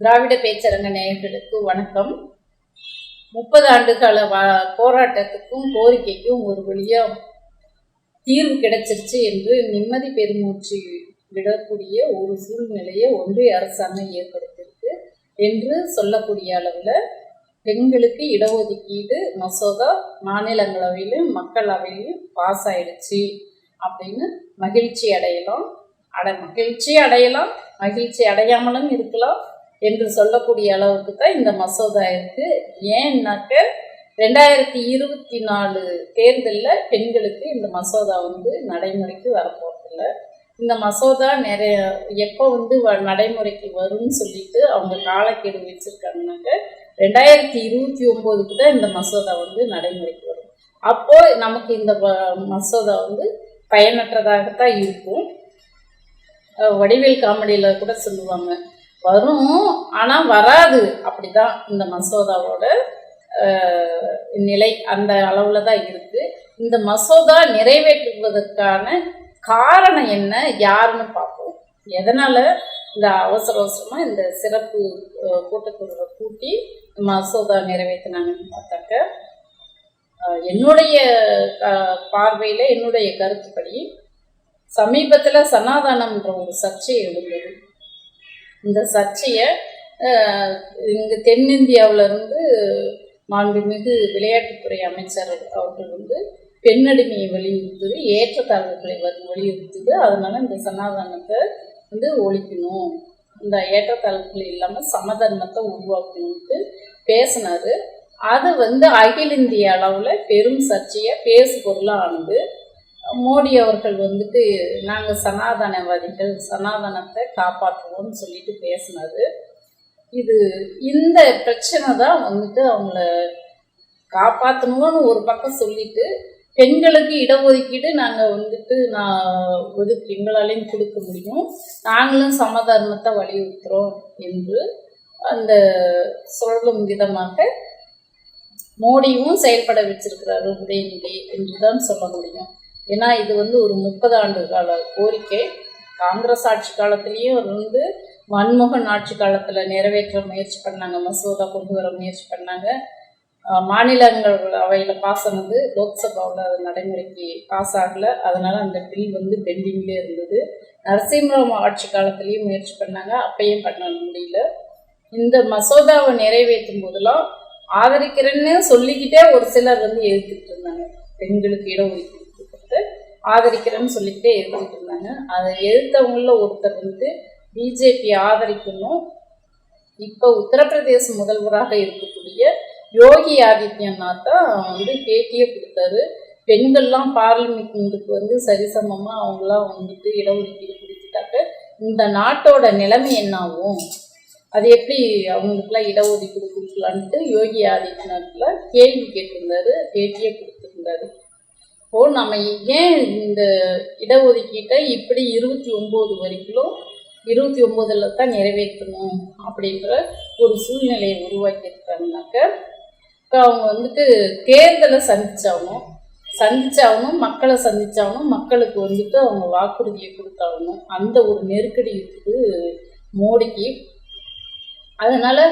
திராவிட பேச்சரங்க நேயர்களுக்கு வணக்கம். முப்பது ஆண்டுகால வா போராட்டத்துக்கும் கோரிக்கைக்கும் ஒரு வழியாக தீர்வு கிடைச்சிருச்சு என்று நிம்மதி பெருமூச்சு விடக்கூடிய ஒரு சூழ்நிலையை ஒன்றிய அரசாங்கம் ஏற்படுத்தியிருக்கு என்று சொல்லக்கூடிய அளவில் பெண்களுக்கு இடஒதுக்கீடு மசோதா மாநிலங்களவையிலும் மக்களவையிலும் பாஸ் ஆயிடுச்சு அப்படின்னு மகிழ்ச்சி அடையலாம். அட மகிழ்ச்சி அடையலாம். மகிழ்ச்சி அடையாமலும் இருக்கலாம். என்று சொல்லக்கூடிய அளவுக்கு தான் இந்த மசோதா இருக்குது ஏன்னாக்க ரெண்டாயிரத்தி இருபத்தி நாலு தேர்தலில் பெண்களுக்கு இந்த மசோதா வந்து நடைமுறைக்கு வரப்போகிறதில்ல இந்த மசோதா நிறைய எப்போ வந்து வ- நடைமுறைக்கு வரும்னு சொல்லிட்டு அவங்க காலக்கெடு வச்சுருக்காங்கனாக்க ரெண்டாயிரத்தி இருபத்தி ஒம்போதுக்கு தான் இந்த மசோதா வந்து நடைமுறைக்கு வரும். அப்போது நமக்கு இந்த மசோதா வந்து பயனற்றதாகத்தான் இருக்கும். வடிவேல் காமெடியில் கூட சொல்லுவாங்க வரும். ஆனால் வராது. அப்படிதான் இந்த மசோதாவோட நிலை அந்த அளவில் தான் இருக்குது இந்த மசோதா நிறைவேற்றுவதற்கான காரணம் என்ன யாருன்னு பார்ப்போம். எதனால் இந்த அவசர அவசரமாக இந்த சிறப்பு அஹ், கூட்டக்குழுவை கூட்டி மசோதா நிறைவேற்றினாங்கன்னு பார்த்தாக்க என்னுடைய பார்வையில் என்னுடைய கருத்துப்படி சமீபத்தில் சனாதானம்ன்ற ஒரு சர்ச்சை எழுந்தது. இந்த சர்ச்சையை இங்கே தென்னிந்தியாவுல இருந்து மாண்புமிகு விளையாட்டுத்துறை அமைச்சர் அவர்கள் வந்து பெண்ணடிமையை வலியுறுத்துது ஏற்றத்தாழ்வுகளை வ- வலியுறுத்துது அதனால இந்த சனாதனத்தை வந்து ஒழிக்கணும். இந்த ஏற்றத்தாழ்வுகள் இல்லாமல் சமதர்மத்தை உருவாக்கணும்ட்டு பேசினாரு. அது வந்து அகில இந்திய அளவில் பெரும் சர்ச்சையாக பேசு பொருளாக ஆனது. மோடி அவர்கள் வந்துட்டு நாங்கள் சனாதனவாதிகள் சனாதனத்தை காப்பாற்றுவோம்னு சொல்லிட்டு பேசினது. இது இந்த பிரச்சனை தான் வந்துட்டு அவங்கள காப்பாற்றணும்னு ஒரு பக்கம் சொல்லிட்டு பெண்களுக்கு இடஒதுக்கீடு நாங்கள் வந்துட்டு நான் ஒதுக்கு எங்களாலையும் கொடுக்க முடியும். நாங்களும் சமதர்மத்தை வலியுறுத்துகிறோம் என்று அந்த சொல்லும் விதமாக மோடியும் செயல்பட வச்சிருக்கிறாரு உதயநிதி என்று தான் சொல்ல முடியும். ஏன்னா இது வந்து ஒரு முப்பது ஆண்டு கால கோரிக்கை. காங்கிரஸ் ஆட்சி காலத்திலையும் வந்து மன்மோகன் ஆட்சி காலத்தில் நிறைவேற்ற முயற்சி பண்ணாங்க மசோதா கொண்டு வர முயற்சி பண்ணாங்க. மாநிலங்கள் அவையில் பாஸ் ஆனது லோக்சபாவில் அது நடைமுறைக்கு பாஸ் ஆகலை. அதனால் அந்த பில் வந்து பெண்டிங்லேயே இருந்தது. நரசிம்மராவ் ஆட்சி காலத்திலையும் முயற்சி பண்ணாங்க அப்பையும் பண்ண முடியல. இந்த மசோதாவை நிறைவேற்றும் போதெல்லாம் ஆதரிக்கிறேன்னு சொல்லிக்கிட்டே ஒரு சிலர் வந்து எதிர்த்துட்டு இருந்தாங்க. பெண்களுக்கு இடஒதுக்கீடு ஆதரிக்கிறேன்னு சொல்லிக்கிட்டே இருந்துகிட்டு இருந்தாங்க. அதை எதிர்த்தவங்களில் ஒருத்தர் வந்து பிஜேபி ஆதரிக்கணும். இப்போ உத்தரப்பிரதேச முதல்வராக இருக்கக்கூடிய யோகி ஆதித்யநாத் தான் வந்து பேட்டியே கொடுத்தாரு. பெண்கள்லாம் பார்லிமெண்ட்டுக்கு வந்து சரிசமமாக அவங்களாம் வந்துட்டு இடஒதுக்கீடு கொடுத்துட்டாக்க இந்த நாட்டோட நிலைமை என்னாகும்? அது எப்படி அவங்களுக்குலாம் இடஒதுக்கீடு கொடுக்கலான்ட்டு யோகி ஆதித்யநாத்தில் கேள்வி கேட்டிருந்தாரு பேட்டியே கொடுத்துருந்தாரு. இப்போ நம்ம ஏன் இந்த இடஒதுக்கீட்டை இப்படி இருபத்தி ஒம்பது வரைக்கும் இருபத்தி ஒம்போதில் தான் நிறைவேற்றணும் அப்படின்ற ஒரு சூழ்நிலையை உருவாக்கியிருக்காங்கனாக்க இப்போ அவங்க வந்துட்டு தேர்தலை சந்திச்சாகணும். சந்திச்சாகணும் மக்களை சந்திச்சாகணும் மக்களுக்கு வந்துட்டு அவங்க வாக்குறுதியை கொடுத்தாகணும். அந்த ஒரு நெருக்கடி இருக்குது மோடிக்கு அதனால்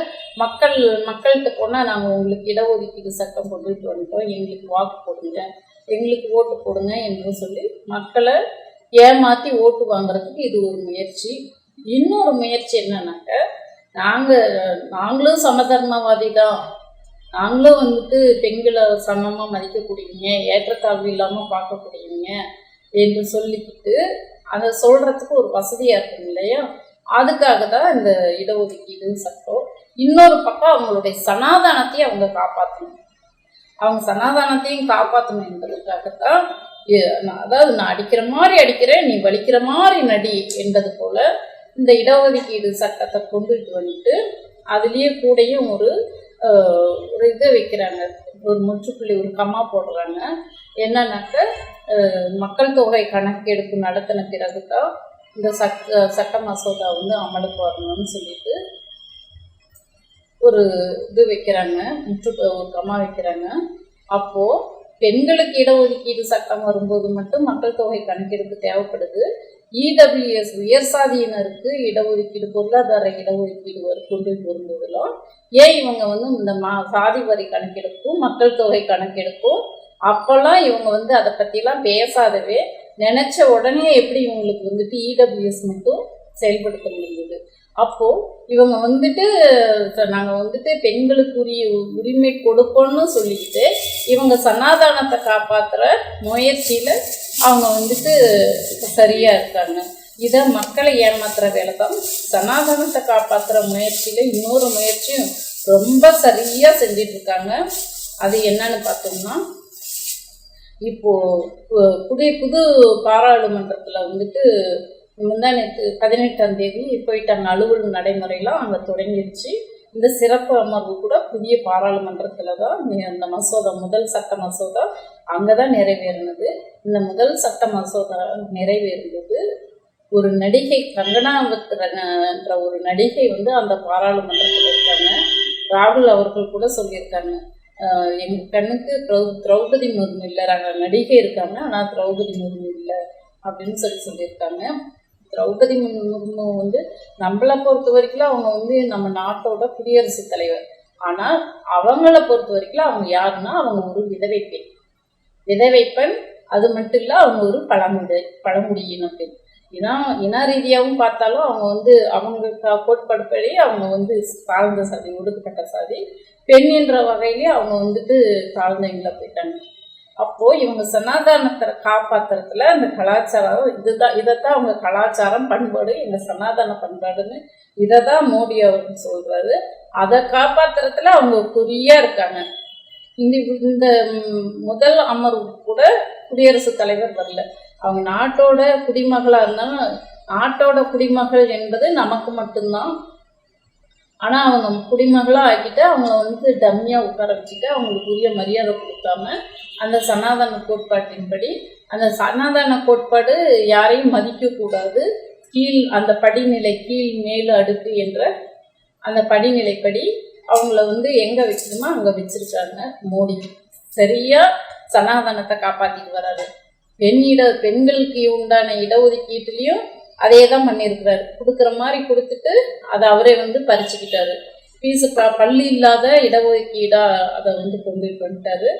மக்கள் மக்கள்கிட்ட போனால் நாங்கள் உங்களுக்கு இடஒதுக்கீடு சட்டம் கொண்டுட்டு வந்துட்டோம். எங்களுக்கு வாக்கு போடுங்க எங்களுக்கு ஓட்டு போடுங்க என்று சொல்லி மக்களை ஏமாற்றி ஓட்டு வாங்குறதுக்கு இது ஒரு முயற்சி. இன்னொரு முயற்சி என்னன்னாக்க நாங்கள் நாங்களும் சமதர்மவாதி தான். நாங்களும் வந்துட்டு பெண்களை சமமாக மதிக்கக்கூடியவங்க ஏற்றத்தாழ்வு இல்லாமல் பார்க்கக்கூடியவங்க என்று சொல்லிக்கிட்டு அதை சொல்கிறதுக்கு ஒரு வசதியாக இருக்கும் இல்லையா? அதுக்காக தான் இந்த இடஒதுக்கீடுன்னு சட்டம் இன்னொரு பக்கம் அவங்களுடைய சனாதானத்தையும் அவங்க காப்பாற்றணும் அவங்க சனாதானத்தையும் காப்பாற்றணும் என்பதற்காகத்தான் நான் அதாவது நான் அடிக்கிற மாதிரி அடிக்கிறேன் நீ வலிக்கிற மாதிரி நடி என்பது போல இந்த இடஒதுக்கீடு சட்டத்தை கொண்டுட்டு வந்துட்டு அதுலேயே கூடயும் ஒரு ஒரு இது வைக்கிறாங்க. ஒரு முற்றுப்புள்ளி ஒரு கம்மா போடுறாங்க. என்னன்னாக்க மக்கள் தொகை கணக்கெடுப்பு நடத்தின பிறகு தான் இந்த சட்ட சட்ட மசோதா வந்து அமலுக்கு வரணும்னு சொல்லிட்டு ஒரு இது வைக்கிறாங்க முற்று ஒரு கம்மா வைக்கிறாங்க. அப்போது பெண்களுக்கு இடஒதுக்கீடு சட்டம் வரும்போது மட்டும் மக்கள் தொகை கணக்கெடுப்பு தேவைப்படுது. இடபிள்யூஎஸ் உயர் சாதியினருக்கு இடஒதுக்கீடு பொருளாதார இடஒதுக்கீடு வரு- கொண்டு வரும்போதிலும் ஏன் இவங்க வந்து இந்த மா சாதி வரி கணக்கெடுப்பும் மக்கள் தொகை கணக்கெடுப்பும் அப்போல்லாம் இவங்க வந்து அதை பற்றிலாம் பேசாதவே நினச்ச உடனே எப்படி இவங்களுக்கு வந்துட்டு இடபிள்யூஎஸ் மட்டும் செயல்படுத்த முடியுது அப்போது இவங்க வந்துட்டு நாங்கள் வந்துட்டு பெண்களுக்குரிய உரிமை கொடுப்போம்னு சொல்லிக்கிட்டு இவங்க சனாதானத்தை காப்பாற்றுற முயற்சியில் அவங்க வந்துட்டு சரியாக இருக்காங்க. இதை மக்களை ஏமாத்துற வேலை தான் சனாதனத்தை காப்பாற்றுற முயற்சியில் இன்னொரு முயற்சியும் ரொம்ப சரியாக செஞ்சிட்ருக்காங்க அது என்னன்னு பார்த்தோம்னா இப்போ புதிய புது பாராளுமன்றத்தில் வந்துட்டு முந்தா நேற்று பதினெட்டாம் தேதி போயிட்டாங்க அலுவல் நடைமுறையெல்லாம் அங்கே தொடங்கிடுச்சு. இந்த சிறப்பு அமர்வு கூட புதிய பாராளுமன்றத்தில் தான் அந்த மசோதா முதல் சட்ட மசோதா அங்கே தான் நிறைவேறினது. இந்த முதல் சட்ட மசோதா நிறைவேறும்போது ஒரு நடிகை கங்கனா என்ற ஒரு நடிகை வந்து அந்த பாராளுமன்றத்தில் இருக்காங்க. ராகுல் அவர்கள் கூட சொல்லியிருக்காங்க. ஆஹ் எங்க கண்ணுக்கு திரௌ- திரௌபதி முர்மு இல்லை நாங்கள் நடிகை இருக்காங்க ஆனால் திரௌபதி முர்மு இல்லை அப்படின்னு சொல்லி சொல்லியிருக்காங்க. திரௌபதி முர்மு வந்து நம்மளை பொறுத்த வரைக்கும் அவங்க வந்து நம்ம நாட்டோட குடியரசுத் தலைவர். ஆனால் அவங்கள பொறுத்த வரைக்கும் அவங்க யாருன்னா அவங்க ஒரு விதவை பெண். விதவை பெண் அது மட்டும் இல்லை அவங்க ஒரு பழமுடி பழமுடியின பெண். இன இன ரீதியாகவும் பார்த்தாலும் அவங்க வந்து அவங்க க- கோட்பாடுபடி அவங்க வந்து தாழ்ந்த சாதி ஒடுக்கப்பட்ட சாதி. பெண் என்ற வகையிலே அவங்க வந்துட்டு தாழ்ந்தவங்கள போயிட்டாங்க. அப்போ இவங்க சனாதானத்தை காப்பாத்துறதுல அந்த கலாச்சாரம் இதுதான் இதைத்தான் அவங்க கலாச்சாரம் பண்பாடு இந்த சனாதான பண்பாடுன்னு இதை தான் மோடி அவர்னு சொல்றாரு. அதை காப்பாத்துறதுல அவங்க குறியா இருக்காங்க. இந்த இந்த முதல் அமர்வு கூட குடியரசுத் தலைவர் வரல. அவங்க நாட்டோட குடிமகளாக இருந்தாலும் நாட்டோட குடிமகள் என்பது நமக்கு மட்டும்தான். ஆனால் அவங்க குடிமகளாக ஆக்கிட்டு அவங்க வந்து டம்மியாக உட்கார வச்சுட்டு அவங்களுக்கு உரிய மரியாதை கொடுக்காம அந்த சனாதன கோட்பாட்டின்படி அந்த சனாதன கோட்பாடு யாரையும் மதிக்கக்கூடாது. கீழ் அந்த படிநிலை கீழ் மேல் அடுக்கு என்ற அந்த படிநிலைப்படி அவங்கள வந்து எங்கே வச்சிருமோ அங்கே வச்சிருக்காங்க மோடி. சரியாக சனாதனத்தை காப்பாற்றிட்டு வராரு. பெண் இட பெண்களுக்கு உண்டான இடஒதுக்கீட்டுலேயும் அதே தான் பண்ணியிருக்கிறாரு. கொடுக்குற மாதிரி கொடுத்துட்டு அதை அவரே வந்து பறிச்சுக்கிட்டாரு. ஃபீஸு ப பள்ளி இல்லாத இடஒதுக்கீடாக அதை வந்து கொண்டு பண்ணிட்டாரு.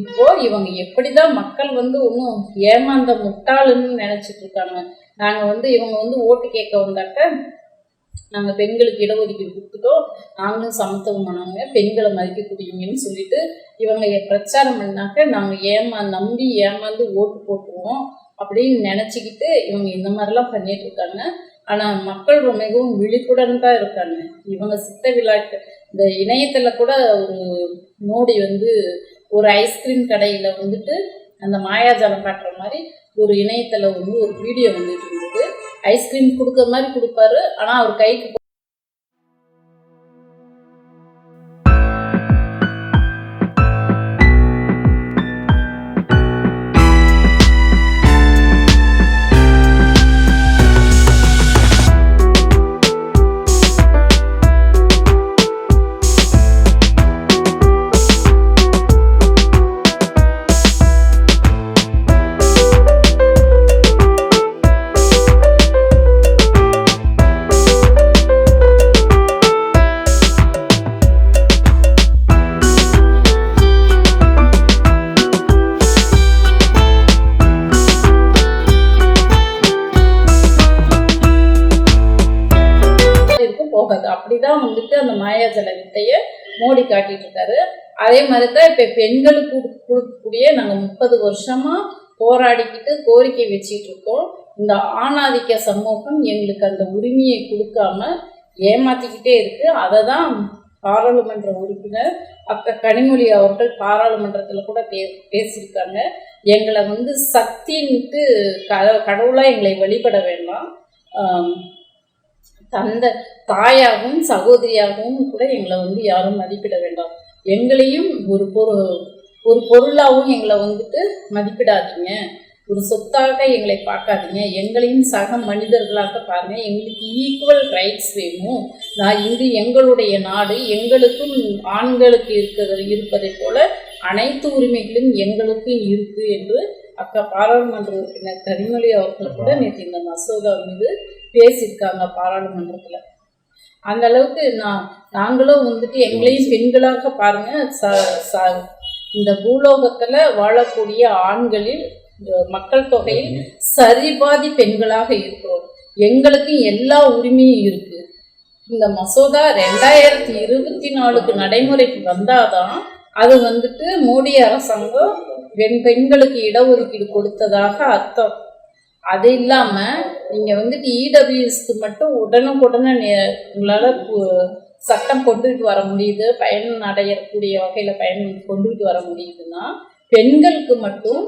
இப்போது இவங்க எப்படி தான் மக்கள் வந்து ஒன்றும் ஏமாந்த முட்டாளுன்னு நினச்சிட்டு இருக்காங்க. நாங்கள் வந்து இவங்க வந்து ஓட்டு கேட்க வந்தாக்க நாங்கள் பெண்களுக்கு இடஒதுக்கீடு கொடுத்துட்டோம். நாங்களும் சமத்துவமானவங்க பெண்களை மதிக்கக்கூடியவங்கன்னு சொல்லிட்டு இவங்க பிரச்சாரம் பண்ணாக்க நாங்கள் ஏமா நம்பி ஏமாந்து ஓட்டு போட்டுருவோம். அப்படின்னு நினச்சிக்கிட்டு இவங்க இந்த மாதிரிலாம் பண்ணிட்டு இருக்காங்க. ஆனால் மக்கள் ரொம்ப மிகவும் விழிப்புடன் தான் இருக்காங்க. இவங்க சித்த விழாக்கு இந்த இணையத்தில் கூட ஒரு மோடி வந்து ஒரு ஐஸ்கிரீம் கடையில் வந்துட்டு அந்த மாயாஜாலம் காட்டுற மாதிரி ஒரு இணையத்தில் வந்து ஒரு வீடியோ வந்துட்டு இருந்தது. ஐஸ்கிரீம் கொடுக்குற மாதிரி கொடுப்பாரு. ஆனால் அவர் கைக்கு முன்னாடி காட்டிட்டு இருக்காரு. அதே மாதிரி தான் இப்போ பெண்களுக்கு கொடு- கொடுக்கக்கூடிய நாங்கள் முப்பது வருஷமா போராடிக்கிட்டு கோரிக்கை வச்சிட்டு இருக்கோம். இந்த ஆணாதிக்க சமூகம் எங்களுக்கு அந்த உரிமையை கொடுக்காம ஏமாத்திக்கிட்டே இருக்கு. அதை தான் பாராளுமன்ற உறுப்பினர் அக்க கனிமொழி அவர்கள் பாராளுமன்றத்தில் கூட பே பேசியிருக்காங்க. எங்களை வந்து சக்தின்ட்டு க கடவுளாக எங்களை வழிபட வேண்டாம். தந்த தாயாகவும் சகோதரியாகவும் கூட எங்களை வந்து யாரும் மதிப்பிட வேண்டாம். எங்களையும் ஒரு பொரு ஒரு பொருளாகவும் எங்களை வந்துட்டு மதிப்பிடாதீங்க. ஒரு சொத்தாக எங்களை பார்க்காதீங்க. எங்களையும் சக மனிதர்களாக பாருங்கள் எங்களுக்கு ஈக்குவல் ரைட்ஸ் வேணும். நான் இது எங்களுடைய நாடு எங்களுக்கும் ஆண்களுக்கு இருக்கிறது இருப்பதை போல அனைத்து உரிமைகளும் எங்களுக்கும் இருக்குது என்று அக்கா பாராளுமன்ற உறுப்பினர் கனிமொழி அவர்கள் கூட நேற்று இந்த மசோதா மீது பேசியிருக்காங்க பாராளுமன்றத்தில். அந்த அளவுக்கு நான் நாங்களும் வந்துட்டு எங்களையும் பெண்களாக பாருங்க ச ச இந்த பூலோகத்தில் வாழக்கூடிய ஆண்களில் இந்த மக்கள் தொகையில் சரிபாதி பெண்களாக இருக்கிறோம். எங்களுக்கு எல்லா உரிமையும் இருக்கு. இந்த மசோதா ரெண்டாயிரத்தி இருபத்தி நாலுக்கு நடைமுறைக்கு வந்தாதான் அது வந்துட்டு மோடி அரசாங்கம் பெண் பெண்களுக்கு இடஒதுக்கீடு கொடுத்ததாக அர்த்தம். அது இல்லாமல் நீங்கள் வந்துட்டு இடபிள்யூஎஸ்க்கு மட்டும் உடனுக்குடனே உங்களால் சட்டம் கொண்டுகிட்டு வர முடியுது பயன் அடையக்கூடிய வகையில் பயன் கொண்டுகிட்டு வர முடியுதுன்னா பெண்களுக்கு மட்டும்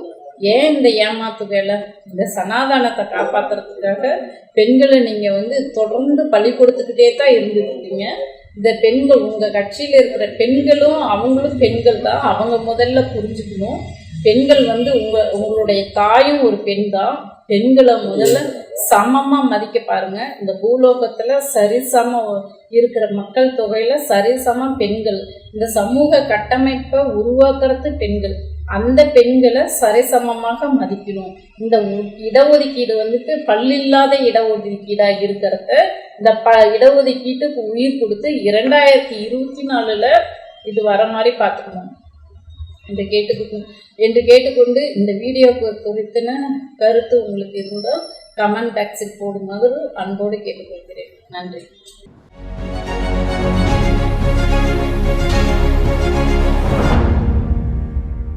ஏன் இந்த ஏமாத்து வேலை இந்த சனாதானத்தை காப்பாற்றுறதுக்காக பெண்களை நீங்கள் வந்து தொடர்ந்து பழி கொடுத்துக்கிட்டே தான் இருந்துருக்கீங்க. இந்த பெண்கள் உங்கள் கட்சியில் இருக்கிற பெண்களும் அவங்களும் பெண்கள் தான். அவங்க முதல்ல புரிஞ்சுக்கணும். பெண்கள் வந்து உங்க உங்களுடைய தாயும் ஒரு பெண் தான் பெண்களை முதல்ல சமமா மதிக்க பாருங்க. இந்த பூலோகத்துல சரிசம இருக்கிற மக்கள் தொகையில சரிசம பெண்கள். இந்த சமூக கட்டமைப்பை உருவாக்குறது பெண்கள். அந்த பெண்களை சரிசமமாக மதிக்கணும் இந்த இடஒதுக்கீடு வந்துட்டு பல்லில்லாத இடஒதுக்கீடாக இருக்கிறத இந்த ப இடஒதுக்கீட்டுக்கு உயிர் கொடுத்து இரண்டாயிரத்தி இருபத்தி நாலில் இது வர மாதிரி பார்த்துக்கணும். என்று கேட்டுக்கொண்டு என்று கேட்டுக்கொண்டு இந்த வீடியோ குறித்தின கருத்து உங்களுக்கு இருந்தால் கமெண்ட் பாக்ஸில் போடுமாறு அன்போடு கேட்டுக்கொள்கிறேன். நன்றி.